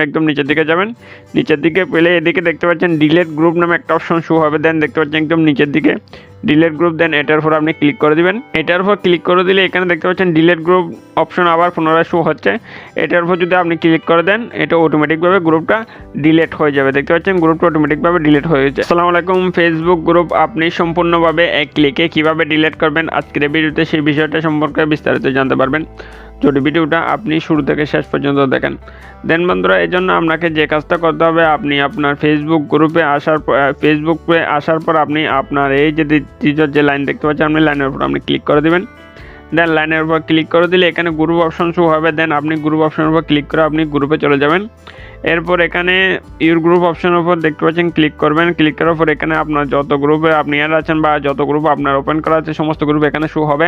একদম নিচের দিকে যাবেন। নিচের দিকে পেলে এদিকে দেখতে পাচ্ছেন ডিলেট গ্রুপ নামে একটা অপশন শো হবে। দেন দেখতে পাচ্ছেন একদম নিচের দিকে। ডিলেট গ্রুপ দেন এটার উপর আপনি ক্লিক করে দিবেন। এটার উপর ক্লিক করে দিলে এখানে দেখতে পাচ্ছেন ডিলেট গ্রুপ অপশন আবার পুনরায় শো হচ্ছে। এটার উপর যদি আপনি ক্লিক করে দেন, এটা অটোমেটিকভাবে গ্রুপটা ডিলেট হয়ে যাবে। দেখতে পাচ্ছেন গ্রুপটা অটোমেটিকভাবে ডিলেট হয়ে যাচ্ছে আসসালামু আলাইকুম ফেসবুক গ্রুপ আপনি সম্পূর্ণভাবে এক ক্লিকে কীভাবে ডিলেট করবেন? আজকের ভিডিওতে সেই বিষয়টা সম্পর্কে বিস্তারিত জানতে পারবেন। যদি ভিডিওটা আপনি শুরু থেকে শেষ পর্যন্ত দেখেন। দেন বন্ধুরা এই জন্য আপনাকে যে কাজটা করতে হবে, আপনি আপনার ফেসবুক গ্রুপে আসার পর ফেসবুকে আসার পর আপনি আপনার এই যে তৃতীয় যে লাইন দেখতে পাচ্ছেন, আপনি লাইনের উপর আপনি ক্লিক করে দেবেন। দেন লাইনের উপর ক্লিক করে দিলে এখানে গ্রুপ অপশন শো হবে। দেন আপনি গ্রুপ অপশনের উপর ক্লিক করে আপনি গ্রুপে চলে যাবেন। এরপর এখানে ইউর গ্রুপ অপশনের উপর দেখতে পাচ্ছেন ক্লিক করবেন। ক্লিক করার পর এখানে আপনার যত গ্রুপে আপনি অ্যাড আছেন বা যত গ্রুপ আপনার ওপেন করা আছে, সমস্ত গ্রুপ এখানে শো হবে।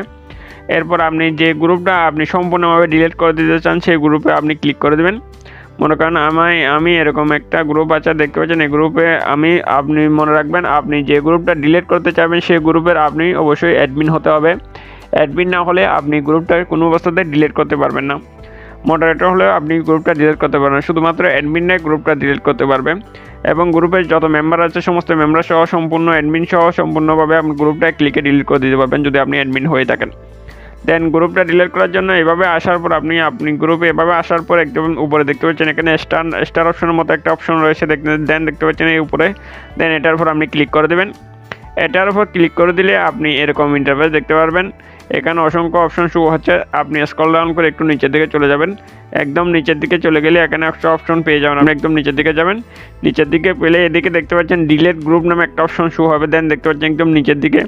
এরপর আপনি যে গ্রুপটা আপনি সম্পূর্ণভাবে ডিলিট করে দিতে চান, সেই গ্রুপে আপনি ক্লিক করে দেবেন। মনে করেন আমায়, আমি এরকম একটা গ্রুপ আছে, দেখতে পাচ্ছেন, এই গ্রুপে আমি, আপনি মনে রাখবেন, আপনি যে গ্রুপটা ডিলিট করতে চাইবেন, সেই গ্রুপের আপনি অবশ্যই অ্যাডমিন হতে হবে। অ্যাডমিন না হলে আপনি গ্রুপটা কোনো অবস্থাতে ডিলিট করতে পারবেন না। মডারেটর হলেও আপনি গ্রুপটা ডিলিট করতে পারবেন। শুধুমাত্র অ্যাডমিনরাই গ্রুপটা ডিলিট করতে পারবে। এবং গ্রুপের যত মেম্বার আছে, সমস্ত মেম্বার সহ সম্পূর্ণ অ্যাডমিন সহ সম্পূর্ণভাবে আপনি গ্রুপটা ক্লিকে ডিলিট করে দিতে পারবেন, যদি আপনি অ্যাডমিন হয়ে থাকেন। দেন গ্রুপটা ডিলিট করার জন্য এভাবে আসার পর আপনি আপনি গ্রুপে এভাবে আসার পর একদম উপরে দেখতে পাচ্ছেন এখানে স্টার স্টার অপশনের মতো একটা অপশন রয়েছে দেখতে দেন দেখতে পাচ্ছেন এই উপরে। দেন এটার উপর আপনি ক্লিক করে দেবেন। এটার উপর ক্লিক করে দিলে আপনি এরকম ইন্টারফেস দেখতে পারবেন। এখানে অসংখ্য অপশন শো হচ্ছে। আপনি স্কল ডাউন করে একটু নিচের দিকে চলে যাবেন। একদম নিচের দিকে চলে গেলে এখানে একটা অপশন পেয়ে যাবেন। আপনি একদম নিচের দিকে যাবেন। নিচের দিকে পেলে এদিকে দেখতে পাচ্ছেন ডিলেট গ্রুপ নামে একটা অপশন শো হবে। দেন দেখতে পাচ্ছেন একদম নিচের দিকে।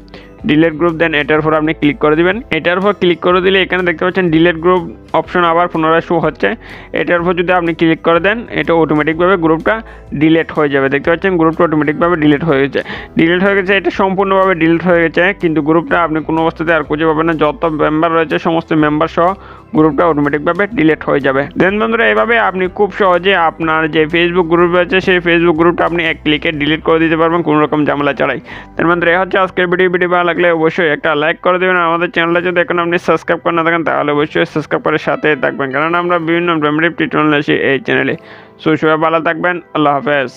ডিলেট গ্রুপ দেন এটার উপর আপনি ক্লিক করে দিবেন। এটার উপর ক্লিক করে দিলে এখানে দেখতে পাচ্ছেন ডিলেট গ্রুপ অপশন আবার পুনরায় শো হচ্ছে। এটার উপর যদি আপনি ক্লিক করে দেন, এটা অটোমেটিকভাবে গ্রুপটা ডিলেট হয়ে যাবে। দেখতে পাচ্ছেন গ্রুপটা অটোমেটিকভাবে ডিলেট হয়ে গেছে। ডিলেট হয়ে গেছে, এটা সম্পূর্ণভাবে ডিলেট হয়ে গেছে। কিন্তু গ্রুপটা আপনি কোনো অবস্থাতে আর খুঁজে পাবেন না। যত মেম্বার রয়েছে, সমস্ত মেম্বার সহ গ্রুপটা অটোমেটিকভাবে ডিলিট হয়ে যাবে। দেন বন্ধুরা, এভাবে আপনি খুব সহজে আপনার যে ফেসবুক গ্রুপ আছে সেই ফেসবুক গ্রুপটা আপনি এক ক্লিকে ডিলিট করে দিতে পারবেন, কোনো রকম ঝামেলা ছাড়াই। দেন বন্ধুরা, এই হচ্ছে আজকের ভিডিও ভিডিও ভালো লাগলে অবশ্যই একটা লাইক করে দেবেন আমাদের চ্যানেলে যদি এখন আপনি সাবস্ক্রাইব করে না থাকেন, তাহলে অবশ্যই সাবস্ক্রাইব করে সাথে থাকবেন। কারণ আমরা বিভিন্ন টিউটোরিয়াল আসি এই চ্যানেলে সো ভালো থাকবেন, আল্লাহ হাফেজ।